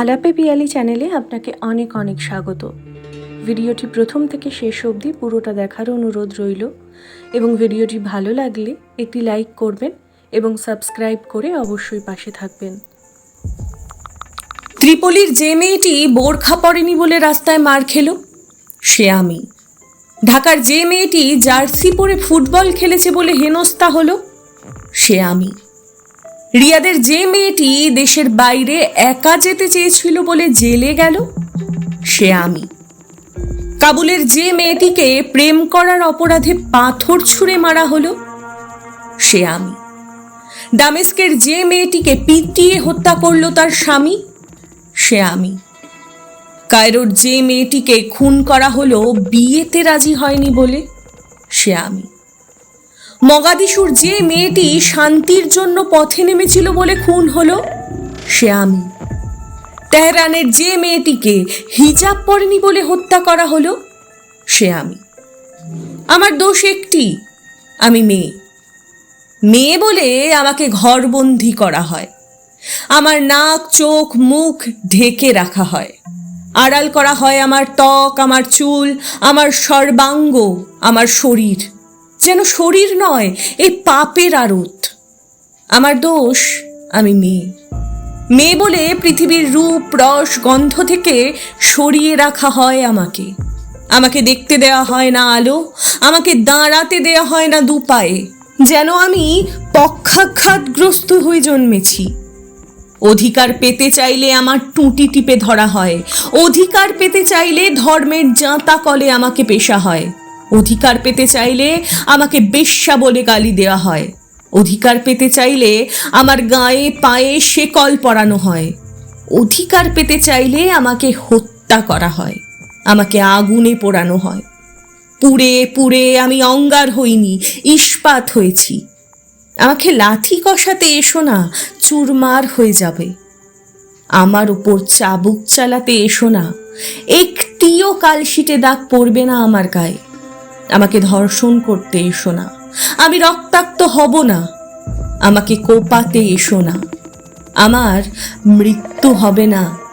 আলাপে পিয়ালি চ্যানেলে আপনাকে অনেক অনেক স্বাগত। ভিডিওটি প্রথম থেকে শেষ অবধি পুরোটা দেখার অনুরোধ রইল এবং ভিডিওটি ভালো লাগলে একটি লাইক করবেন এবং সাবস্ক্রাইব করে অবশ্যই পাশে থাকবেন। ত্রিপলির যে মেয়েটি বোরখা পরেনি বলে রাস্তায় মার খেলো, সে আমি। ঢাকার যে মেয়েটি জার্সি পরে ফুটবল খেলেছে বলে হেনস্থা হলো, সে আমি। রিয়াদের যে মেয়েটি দেশের বাইরে একা যেতে চেয়েছিল বলে জেলে গেল, সে আমি। কাবুলের যে মেয়েটিকে প্রেম করার অপরাধে পাথর ছুঁড়ে মারা হলো, সে আমি। দামেস্কের যে মেয়েটিকে পিটিয়ে হত্যা করল তার স্বামী, সে আমি। কায়রোর যে মেয়েটিকে খুন করা হলো, বিয়েতে রাজি হয়নি বলে সে আমি। মগাদিশুর যে মেয়েটি শান্তির জন্য পথে নেমেছিল বলে খুন হলো, সে আমি। তেহরানের যে মেয়েটিকে হিজাব পরেনি বলে হত্যা করা হলো, সে আমি। আমার দোষ একটি, আমি মেয়ে। মেয়ে বলে আমাকে ঘরবন্দি করা হয়। আমার নাক, চোখ, মুখ ঢেকে রাখা হয়। আড়াল করা হয় আমার ত্বক, আমার চুল, আমার সর্বাঙ্গ, আমার শরীর। যেন শরীর নয়, এই পাপের আড়ত। আমার দোষ আমি মেয়ে। মেয়ে বলে পৃথিবীর রূপ, রস, গন্ধ থেকে সরিয়ে রাখা হয় আমাকে। আমাকে দেখতে দেওয়া হয় না আলো, আমাকে দাঁড়াতে দেওয়া হয় না দুপায়ে যেন আমি পক্ষাঘাতগ্রস্ত হয়ে জন্মেছি। অধিকার পেতে চাইলে আমার টুটি টিপে ধরা হয়। অধিকার পেতে চাইলে ধর্মের জাঁতা কলে আমাকে পেশা হয়। অধিকার পেতে চাইলে আমাকে বেশ্যা বলে গালি দেওয়া হয়। অধিকার পেতে চাইলে আমার গায়ে, পায়ে শেকল পরানো হয়। অধিকার পেতে চাইলে আমাকে হত্যা করা হয়। আমাকে আগুনে পোড়ানো হয়। পুড়ে পুড়ে আমি অঙ্গার হইনি, ইস্পাত হয়েছি। আমাকে লাথি কষাতে এসো না, চুরমার হয়ে যাবে। আমার উপর চাবুক চালাতে এসো না, একটিও কালশিটে দাগ পড়বে না আমার গায়ে। আমাকে ধর্ষণ করতে এসো না। আমি রক্তাক্ত হব না। আমাকে কোপাতে এসো না। আমার মৃত্যু হবে না।